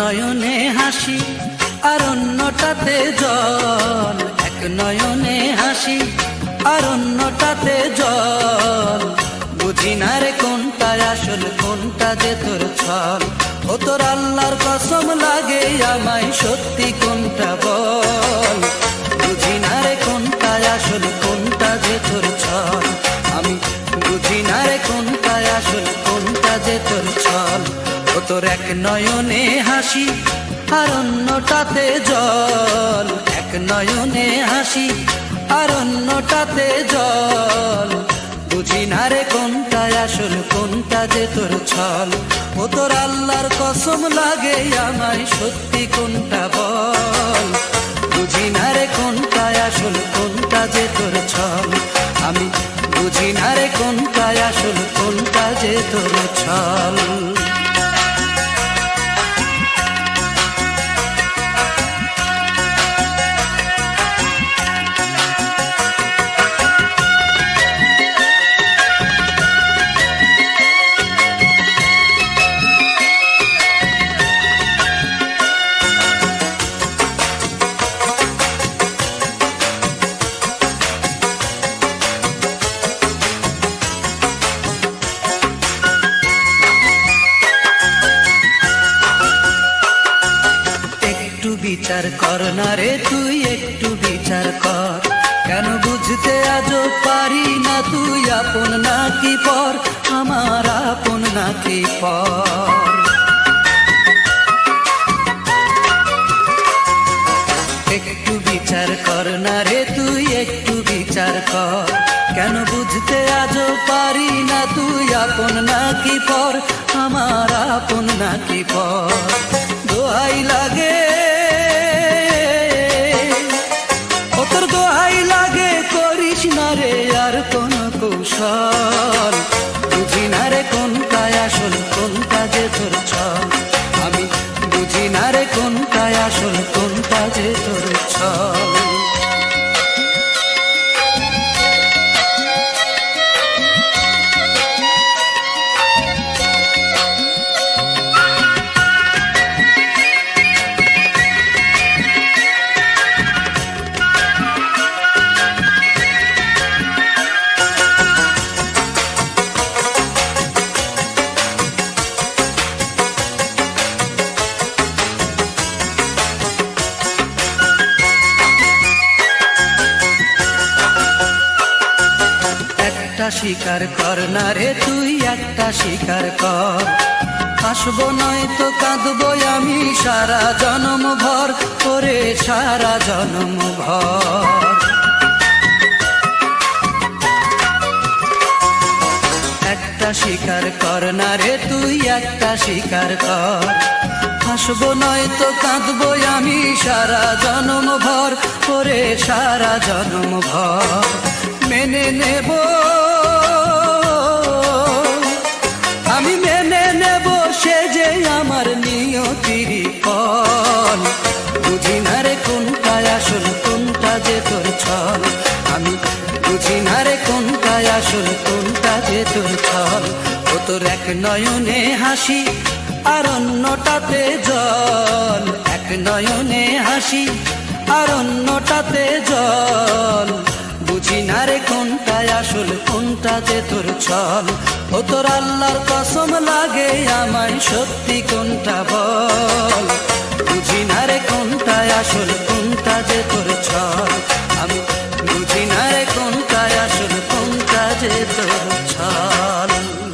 নয়নে হাসি, আর অন্যটাতে জল। এক নয়নে হাসি, আর অন্যটাতে জল। বুঝি না রে কোনটা আসল, কোনটা যে তোর ছল। ও তোর আল্লাহর কসম লাগে আমায় সত্যি কোনটা বল। বুঝি না রে কোনটা আসল তোর এক নয়নে হাসি, আর অন্যটাতে জল। এক নয়নে হাসি, আর অন্যটাতে জল। বুঝি না রে কোনটা আসল, কোনটা যে তোর ছল। ও তোর আল্লাহর কসম লাগে আমায় সত্যি কোনটা বল। বুঝি না রে কোনটা আসল, কোনটা যে তোর ছল। আমি বিচার কর না রে তুই, একটু বিচার কর। কেন বুঝতে আজও পারি না তুই, আপন নাকি পর? আমার আপন নাকি পর? একটু বিচার কর না রে তুই, একটু বিচার কর। কেন বুঝতে আজও পারি না তুই, আপন নাকি পর? আমার আপন নাকি পর? দোহাই লাগে তোর দোহাই লাগে করিস না রে আর কোন কৌশল। বুঝি না রে কোনটায় আসল, কোনটা যে তোর ছল। আমি বুঝি না রে কোনটায় আসল একটা শিকার কর না রে, তুই একটা শিকার কর। হাসবো নয় তো কাঁদবো আমি সারা জনম ভর করে সারা জনম ভর একটা শিকার কর না রে, তুই একটা শিকার কর। হাসবো নয় তো কাঁদবো আমি সারা জনম ভর করে সারা জনম ভর মেনে নেব ফল বুঝি না রে কোনটা আসল, কোনটা যে তোর ছল? আমি বুঝি না রে কোনটা আসল, কোনটা যে তোর ছল? ও তোর এক নয়নে হাসি আর অন্যটাতে জল। এক নয়নে হাসি আর অন্যটাতে জল। বুঝি না রে কোনটা আসল, কোনটা যে তোর ছল? ও তোর আল্লাহর কসম লাগে আমায়, সত্যি কোনটা বল? 차는